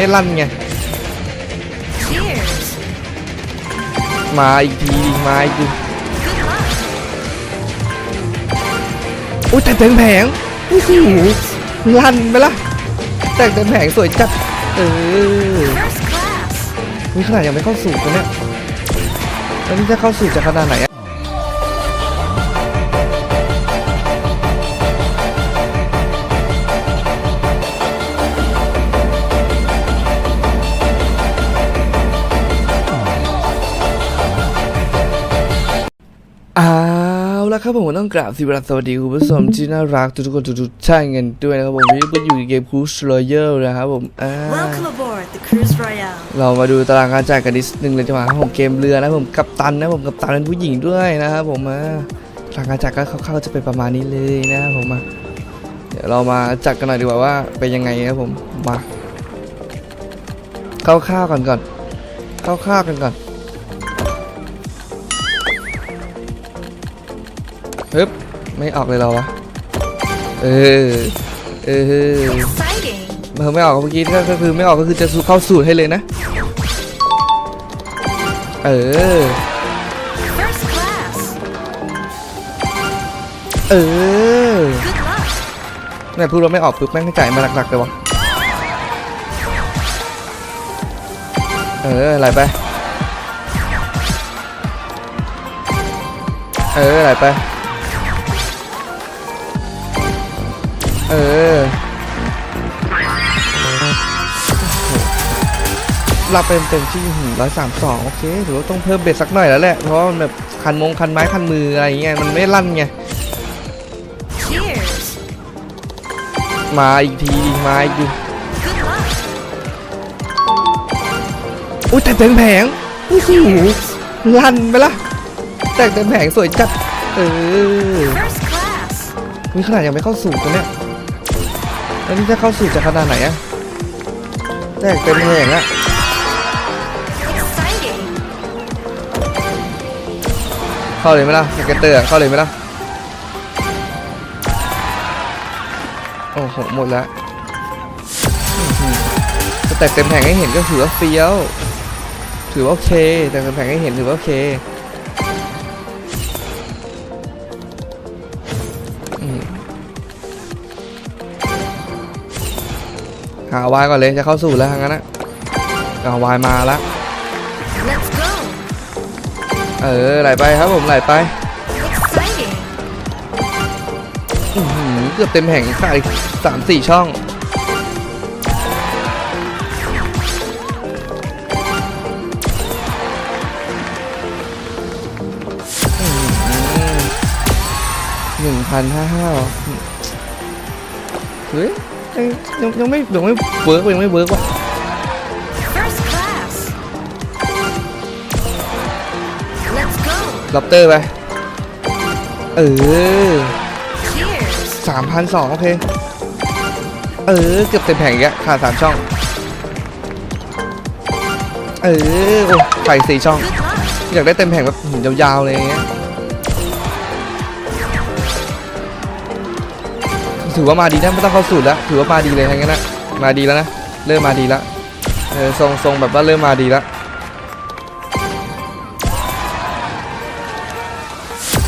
ไม่ลั่นไง มาอีกทีดิมาอีกทีอุ้ยแต่เต็มแผงโอ้โหลั่นไปละแต่งเต็มแผงสวยจัด เออนี่ขนาดยังไม่เข้าสู่กันเนี่ยแล้วนี่จะเข้าสู่จะขนาดไหน เอาละครับผมต้องกราบสวัสดีคุณผู้ชมที่น่ารักทุกๆคนทุกๆท่านกันด้วยนะครับผมวันนี้ก็อยู่ในเกมคูชรอยัลนะครับผมอ่า Welcome aboard the Cruise Royale. เรามาดูตารางการจ่ายกันนิดนึงเลยดีกว่าครับผมเกมเรือนะผมกัปตันนะผมกัปตันเป็นผู้หญิงด้วยนะครับผมมาตารางการจ่ายก็คร่าวๆจะเป็นประมาณนี้เลยนะครับผมมาเดี๋ยวเรามาจัดกันหน่อยดีกว่าว่าเป็นยังไงครับผมมาคร่าวๆกันก่อนคร่าวๆกันก่อน ฮึบไม่ออกเลยเราวะเออเออ Exciting. เอไม่ออกเมื่อกี้ก็คือไม่ออกก็คือจะเข้าสูตรให้เลยนะ เออเออ Good luck. แม่พูดว่าไม่ออกปุ๊บแม่งจ่ายมาหลักๆเลยวะเออไหลไป เออไหลไป เออรับเป็นเต็มที่ร้อยสามสองโอเคถือว่าต้องเพิ่มเบ็ดสักหน่อยแล้วแหละ เพราะมันแบบคันมงคันไม้คันมืออะไรอย่างเงี้ยมันไม่ลั่นไง Cheers. มาอีกทีดิมาอีกที Good luck. อุ้ยแต่เต็มแผงโอ้โหลั่นไปละแต่งเต็มแผงสวยจัด เออ First class. นี่ขนาดยังไม่เข้าสู่กันเนี่ย แล้วนี่จะเข้าสู่จะขนาดไหนอะแต่งเต็มแผงอะเข้าเลยไหมล่ะสเก็ตเตอร์เข้าเลยไหมล่ะโอ้โหหมดแล้วจะแต่งเต็มแผงให้เห็นก็ถือว่าเฟี้ยว ถือว่าโอเคแต่เต็มแผงให้เห็นถือว่าโอเคอืม หาวายก่อนเลยจะเข้าสู่แล้วทางนั้นนะเอาวายมาละเออไหลไปครับผมไหลไปเกือบเต็มแผงขาดอีกสามสี่ช่องหนึ่งพันห้าห้าเฮ้ย ยังยังไม่ยังไม่เวิร์กยังไม่เวิร์กว่ะ First class. Let's go. ล็อบเตอร์ไป เออ Cheers. สามพันสองโอเค เออ เกือบเต็มแผงอีกแล้วขาดสามช่อง เออ โอ้ใส่สี่ช่อง Good luck. อยากได้เต็มแผงแบบหืมยาวๆเลยอย่างเงี้ย ถือว่ามาดีนะไม่ต้องเข้าสูตรแล้วถือว่ามาดีเลยทั้งนั้นนะมาดีแล้วนะเริ่มมาดีแล้วเออทรงทรงแบบว่าเริ่มมาดีแล้ว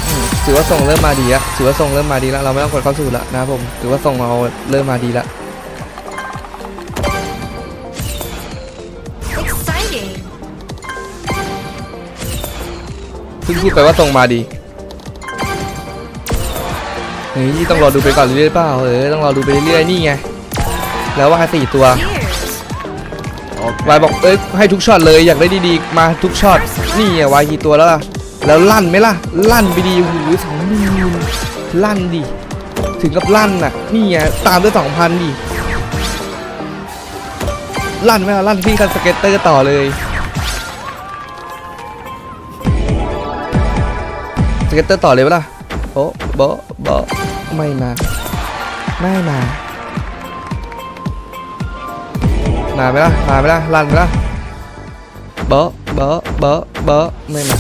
อืมถือว่าทรงเริ่มมาดีแล้วถือว่าทรงเริ่มมาดีแล้วเราไม่ต้องกดเข้าสูตรแล้วนะครับผมถือว่าทรงเราเริ่มมาดีแล้ว Exciting. เพิ่งพูดไปว่าทรงมาดี เฮ้ยต้องรอดูไปก่อนเรื่อยๆเปล่าเออต้องรอดูไปเรื่อยๆนี่ไงแล้วว่าสี่ตัว Cheers. วายบอกเอ้ยให้ทุกช็อตเลยอยากได้ดีๆมาทุกช็อตนี่อะวายกี่ตัวแล้วล่ะแล้วลั่นไหมล่ะลั่นไปดีโอ้โหสองหมื่นลั่นดิถึงกับลั่นน่ะนี่ไงตามด้วยสองพันดิลั่นไหมล่ะลั่นพี่คันสเก็ตเตอร์ต่อเลยสเก็ตเตอร์ต่อเลยปะล่ะ โบโบโบไม่มา ไม่มา มาไหมล่ะ มาไหมล่ะ ลั่นไหมล่ะเบอเบอเบอเบอไม่มา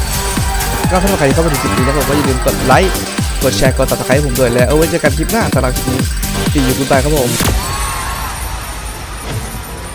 ก็ถ้าใครเข้ามาถึงจุดนี้นะผมก็อย่าลืมกดไลค์ กดแชร์ กดติดตามให้ผมด้วยแล้ว เอาไว้เจอกันคลิปหน้าสำหรับคลิปนี้ปีอยู่คุณตายครับผม